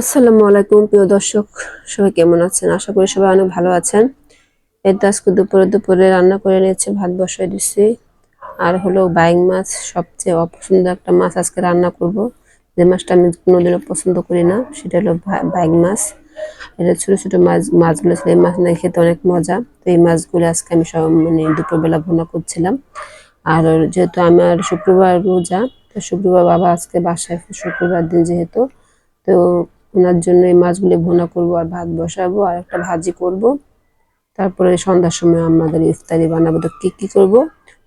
আসসালামু আলাইকুম প্রিয় দর্শক। সবাই কেমন আছেন? আশা করি সবাই অনেক ভালো আছেন। এই তো আজকে দুপুরে দুপুরে রান্না করে নিয়েছে, ভাত বসাই দিচ্ছি আর হলো বাইং মাছ, সবচেয়ে অপছন্দ একটা মাছ আজকে রান্না করব। যে মাছটা আমি কোনোদিনও পছন্দ করি না, সেটা হলো বাইং মাছ। এটা ছোটো ছোটো মাছ, মাছগুলো ছিল, এই মাছ না খেতে অনেক মজা। তো এই মাছগুলো আজকে আমি সব মানে দুপুরবেলা ভোনা করছিলাম। আর যেহেতু আমার শুক্রবার রোজা, তো শুক্রবার বাবা আজকে বাসায়, শুক্রবার দিন যেহেতু, তো ওনার জন্য এই মাছগুলি ভোনা করব আর ভাত বসাবো আর একটা ভাজি করব। তারপরে সন্ধ্যার সময় আমাদের ইফতারি বানাবো। তো কী কী করব?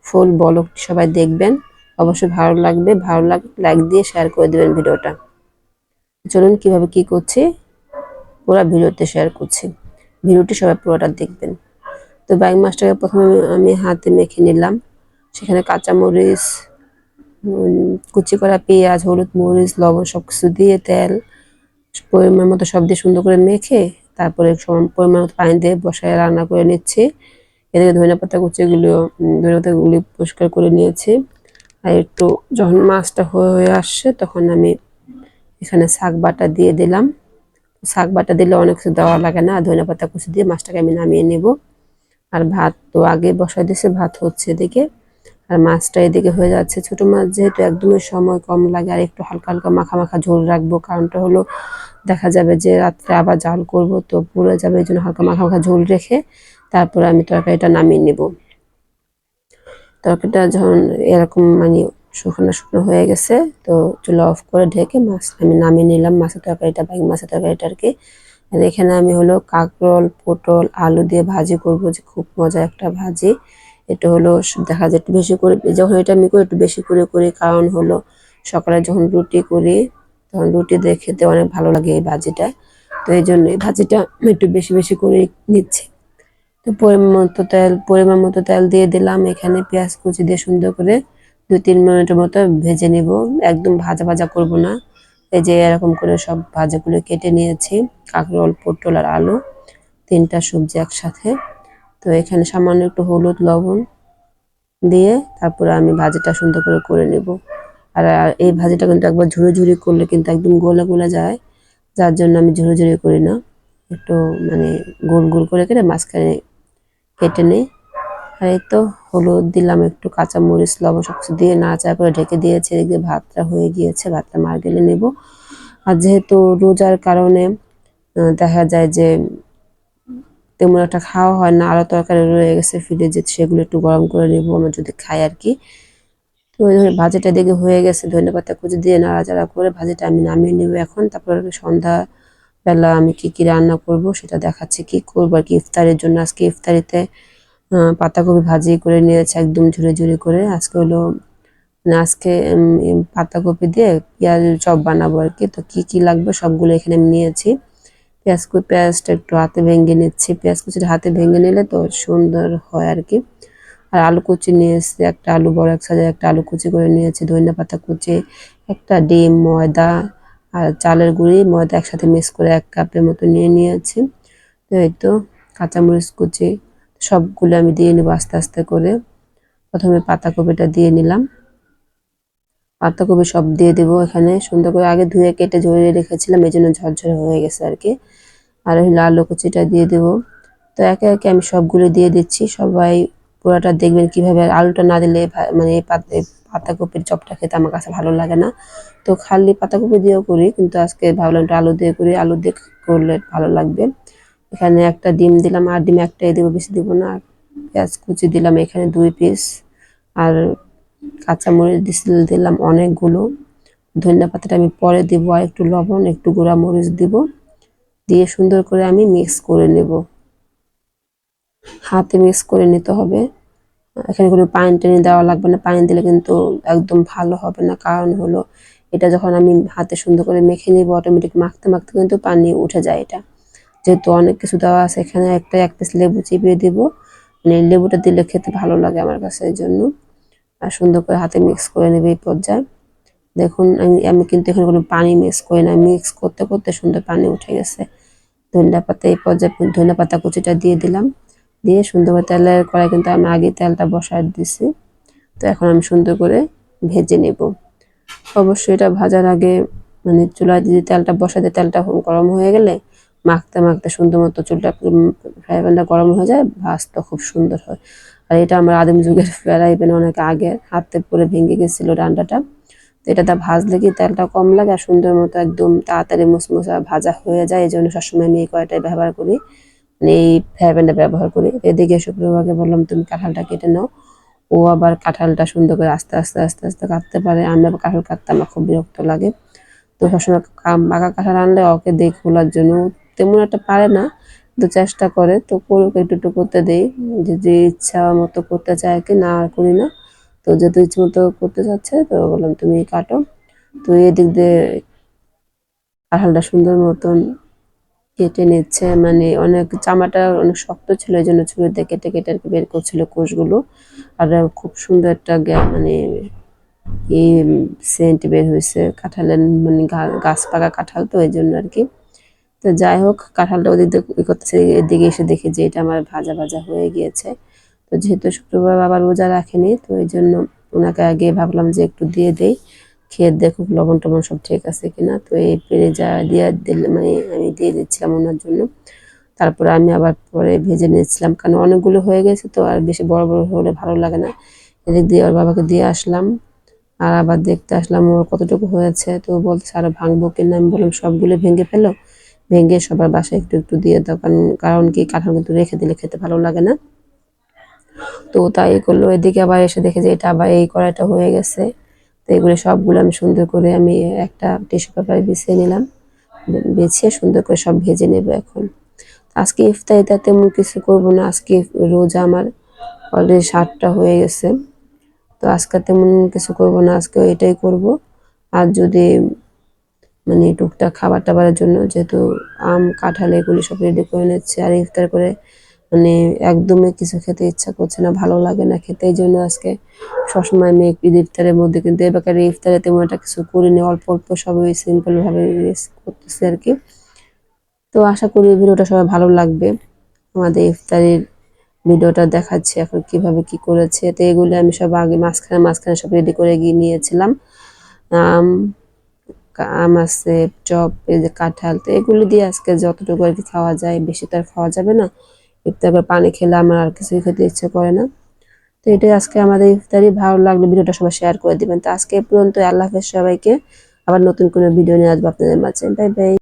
ফুল, বলক সবাই দেখবেন। অবশ্যই ভালো লাগবে, ভালো লাগ লাইক দিয়ে শেয়ার করে দেবেন ভিডিওটা। চলুন কীভাবে কি করছি? পুরো ভিডিওতে শেয়ার করছি। ভিডিওটি সবাই পুরোটা দেখবেন। তো বাইক মাছটাকে প্রথমে আমি হাতে মেখে নিলাম। সেখানে কাঁচামরিচ কুচি করা পেঁয়াজ, হলুদ মরিচ, লবণ সব কিছু দিয়ে তেল, পরিমাণ মতো সব দিয়ে সুন্দর করে মেখে তারপরে সমান পরিমাণ পানি দিয়ে বসায় রান্না করে নিচ্ছি। এদিকে ধনিয়া পাতা কুচিগুলো ধনিয়া পাতাগুলি পরিষ্কার করে নিয়েছি। আর একটু যখন মাছটা হয়ে হয়ে আসছে তখন আমি এখানে শাক বাটা দিয়ে দিলাম। শাক বাটা দিলে অনেক কিছু দেওয়া লাগে না, ধনিয়া পাতা কুচি দিয়ে মাছটাকে আমি নামিয়ে নেব। আর ভাত তো আগে বসায় দিয়েছে, ভাত হচ্ছে এদিকে। আর মাছটা এদিকে হয়ে যাচ্ছে। ছোট মাছ যেহেতু একদমই সময় কম লাগে, আর একটু হালকা হালকা মাখা মাখা ঝোল রাখব, কারণটা হলো দেখা যাবে যে রাত্রে আবার জাল করব, তো পুড়ে যাবে, এই জন্য হালকা মাখা মাখা ঝোল রেখে তারপরে আমি তরকারিটা নামিয়ে নেব। তরকারিটা যখন এরকম মানে শুকনো শুকনো হয়ে গেছে, তো চুলা অফ করে ঢেকে মাছ আমি নামিয়ে নিলাম, মাছের তরকারিটা বাইক মাছের তরকারিটা আর কি। এখানে আমি হলো কাঁকরোল, পটল, আলু দিয়ে ভাজি করব, যে খুব মজা একটা ভাজি। এটা হলো দেখা যায় একটু বেশি করে, যখন এটা আমি করি একটু বেশি করে করি, কারণ হলো সকালে যখন রুটি করি তখন রুটি দিয়ে খেতে অনেক ভালো লাগে এই ভাজিটা। তো এই জন্য এই ভাজিটা একটু বেশি বেশি করে নিচ্ছি। তো পরিমাণ মতো তেল, পরিমাণ মতো তেল দিয়ে দিলাম। এখানে পেঁয়াজ কুচি দিয়ে সুন্দর করে দুই তিন মিনিটের মতো ভেজে নিব। একদম ভাজা ভাজা করব না। এই যে এরকম করে সব ভাজাগুলো কেটে নিয়েছি। কাঁকরোল পটল আর আলু, তিনটা সবজি একসাথে। তো এখানে সামান্য একটু হলুদ, লবণ দিয়ে তারপরে আমি ভাজিটা সুন্দর করে করে নেব। আর এই ভাজিটা কিন্তু একবার ঝুড়ে ঝুড়ি করলে কিন্তু একদম গোলা গোলা যায়। যার জন্য আমি ঝুড়ে ঝুড়ি করি না। একটু মানে গোল গোল করে কেটে মাঝখানে কেটে নিই। আর এই তো হলুদ দিলাম, একটু কাঁচা মরিচ লবণ সব কিছু দিয়ে নাচা করে ঢেকে দিয়েছে। এদিকে ভাতটা হয়ে গিয়েছে, ভাতটা মার গেলে নেব। আর যেহেতু রোজার কারণে দেখা যায় যে তেমন একটা খাওয়া হয় না আরও তরকারি রয়ে গেছে, ফ্রিজে সেগুলো একটু গরম করে নেব, আমরা যদি খাই আর কি। ভাজিটা দেখে হয়ে গেছে ধনে পাতা কুচি দিয়ে নাড়াচাড়া করে ভাজিটা আমি নামিয়ে নেব এখন। তারপর সন্ধ্যা বেলা আমি কি কি রান্না করব সেটা দেখাচ্ছি, কি করব আর কি ইফতারের জন্য। আজকে ইফতারিতে পাতাকপি ভাজি করে নিয়েছে একদম ঝুড়ে ঝুড়ে করে। আজকে হলো মানে আজকে পাতাকপি দিয়ে পেঁয়াজ চপ বানাবো আর কি। তো কি কি লাগবে সবগুলো এখানে আমি নিয়েছি। পেঁয়াজ পেঁয়াজটা একটু হাতে ভেঙে নিচ্ছি। পেঁয়াজ কুচিটা হাতে ভেঙে নিলে তো সুন্দর হয় আর কি। আর আলু কুচি নিয়ে এসেছি, একটা আলু বড় এক সাইজের একটা আলু কুচি করে নিয়েছি ধনিয়া পাতা কুচি, একটা ডিম, ময়দা আর চালের গুঁড়ি, ময়দা একসাথে মিক্স করে এক কাপের মতো নিয়ে নিয়েছি। তো এই তো কাঁচামরিচ কুচি, সবগুলো আমি দিয়ে নেব আস্তে আস্তে করে। প্রথমে পাতাকপিটা দিয়ে নিলাম। পাতাকপি সব দিয়ে দেবো এখানে। সুন্দর করে আগে ধুয়ে কেটে ঝরিয়ে রেখেছিলাম, এই জন্য ঝরঝরে হয়ে গেছে আর কি। আর লাল কুচিটা দিয়ে দেবো। তো একে একে আমি সবগুলো দিয়ে দিচ্ছি, সবাই পুরোটা দেখবেন কীভাবে আলুটা না দিলে মানে পাতাকপির চপটা খেতে আমার কাছে ভালো লাগে না। তো খালি পাতাকপি দিয়েও করি, কিন্তু আজকে ভাবলাম আলু দিয়ে করি। আলু দিয়ে করলে ভালো লাগবে। এখানে একটা ডিম দিলাম, আর ডিম একটাই দেবো, বেশি দিব না। আর পেঁয়াজ কুচি দিলাম, এখানে দুই পিস। আর কাঁচামরিচ দিলাম অনেকগুলো। ধনিয়া পাতাটা আমি পরে দিব, আর একটু লবণ, একটু গুঁড়া মরিচ দিব। দিয়ে সুন্দর করে আমি মিক্স করে নেব। হাতে মিক্স করে নিতে হবে। এখানে কোনো পানি টানি দেওয়া লাগবে না। পানি দিলে কিন্তু একদম ভালো হবে না। কারণ হলো, এটা যখন আমি হাতে সুন্দর করে মেখে নিব অটোমেটিক মাখতে মাখতে কিন্তু পানি উঠে যায় এটা। যেহেতু অনেক কিছু দেওয়া আছে এখানে একটা এক পিস লেবু চিপিয়ে দিব। মানে লেবুটা দিলে খেতে ভালো লাগে আমার কাছে এই জন্য। আর সুন্দর করে হাতে মিক্স করে নেবে এই পর্যায়ে। দেখুন, আমি আমি কিন্তু এখানে কোনো পানি মিক্স করি না। মিক্স করতে করতে সুন্দর পানি উঠে গেছে। ধনিয়া পাতা এই পর্যায়ে, ধনিয়া পাতা কুচিটা দিয়ে দিলাম। দিয়ে সুন্দর করে তেলের কড়াই কিন্তু আমি আগে তেলটা বসায় দিছি। তো এখন আমি সুন্দর করে ভেজে নেব। অবশ্যই এটা ভাজার আগে মানে চুলায় যদি তেলটা বসাতে তেলটা গরম হয়ে গেলে মাখতে মাখতে সুন্দর মতো চুলটা ফ্রাই প্যানটা গরম হয়ে যায় ভাজটা খুব সুন্দর হয়। আর এটা আমার আদিম যুগের ফ্রাই প্যান অনেক আগে হাতে পরে ভেঙে গেছিল ডান্ডাটা। তো এটাতে ভাজলে কি তেলটা কম লাগে? আর সুন্দর মতো একদম তাড়াতাড়ি মুসমুসা ভাজা হয়ে যায় এই জন্য সবসময় আমি এই কয়টাই ব্যবহার করি। এই ফ্রাই ব্যবহার করি এদিকে শুক্রবারকে বললাম, তুমি কাঁঠালটা কেটে নাও। ও আবার কাঁঠালটা সুন্দর করে আস্তে আস্তে আস্তে আস্তে কাটতে পারে। আমি আবার কাঁঠাল কাটতে আমার খুব বিরক্ত লাগে। তো সবসময় বাঁকা কাঁঠাল আনলে ওকে দেই খোলার জন্য। তেমন একটা পারে না তো চেষ্টা করে। তো করুক, একটু একটু করতে দেই। যে যে ইচ্ছা মতো করতে চায় কি না, আর করি না। তো যেহেতু ইচ্ছে মতো করতে চাচ্ছে, তো বললাম, তুমি কাটো। তো এদিক দিয়ে কাঁঠালটা সুন্দর মতন কেটে নিচ্ছে মানে অনেক জামাটা অনেক শক্ত ছিল, এই জন্য ছুরি দিয়ে কেটে কেটে আর কি বের করছিল কোষগুলো। আর খুব সুন্দর একটা মানে এই সেন্ট বের হয়েছে কাঁঠালের মানে গাছ পাকা কাঁঠাল তো, এই জন্য আর কি। তো যাই হোক, কাঁঠালটা ওদের দিয়ে করতেছে, এদিকে এসে দেখি যে এটা আমার ভাজা ভাজা হয়ে গিয়েছে। তো যেহেতু শুক্রবার বাবার রোজা রাখেনি, তো এই জন্য ওনাকে আগে ভাবলাম যে একটু দিয়ে দেই। খেয়ে দেখুক লবণ টবণ সব ঠিক আছে কিনা। তো এই পেরে যা দিয়ে দিলে মানে আমি দিয়ে দিচ্ছিলাম ওনার জন্য। তারপরে আমি আবার পরে ভেজে নিয়েছিলাম, কারণ অনেকগুলো হয়ে গেছে তো আর বেশি বড় বড় হলে ভালো লাগে না। এদিক দিয়ে ওর বাবাকে দিয়ে আসলাম, আর আবার দেখতে আসলাম ওর কতটুকু হয়েছে। তো বলতে আরও ভাঙবো কিনা? আমি বললাম, সবগুলো ভেঙে ফেলো, ভেঙে সবার বাসায় একটু একটু দিয়ে দাও, কারণ কারণ কি কাঁঠাল কিন্তু রেখে দিলে খেতে ভালো লাগে না। তো তাই করল। এদিকে আবার এসে দেখে যে এটা আবার এই কড়াইটা হয়ে গেছে। তো এগুলো সবগুলো আমি সুন্দর করে আমি একটা টিস্যু পেপারে বিছিয়ে নিলাম। বেছে সুন্দর করে সব ভেজে নেব এখন। আজকে ইফতারিতে তেমন কিছু করব না, আজকে রোজা আমার অলরেডি সাতটা হয়ে গেছে। তো আজকে তেমন কিছু করব না, আজকে এটাই করব। আর যদি মানে টুকটাক খাবার টাবারের জন্য যেহেতু আম, কাঁঠাল এগুলি সব রেডি করে নিচ্ছে, আর ইফতার করে মানে একদমই কিছু খেতে ইচ্ছা করছে না, ভালো লাগে না খেতে, এই জন্য আজকে সবসময় আমি ঈদ ইফতারের মধ্যে কিন্তু এবার ইফতারে তেমন একটা কিছু করিনি, অল্প অল্প সবই সিম্পলভাবে করতেছি আর কি। তো আশা করি ভিডিওটা সবাই ভালো লাগবে। আমাদের ইফতারির ভিডিওটা দেখাচ্ছি এখন কীভাবে কি করেছে। তো এগুলো আমি সব আগে মাঝখানে মাঝখানে সব রেডি করে গিয়ে নিয়েছিলাম। আম আম আছে, চপ, এই যে কাঁঠাল, তো এগুলো দিয়ে আজকে যতটুকু আর কি খাওয়া যায়, বেশি তো আর খাওয়া যাবে না। ইফতার পানি খেলে আমার আর কিছুই খেতে ইচ্ছে করে না। তো এটাই আজকে আমাদের ইফতারি। ভালো লাগলে ভিডিওটা সবাই শেয়ার করে দিবেন। তো আজকে পর্যন্ত আল্লাহ হাফেজ সবাইকে। আবার নতুন কোনো ভিডিও নিয়ে আসব আপনাদের মাঝে। Bye bye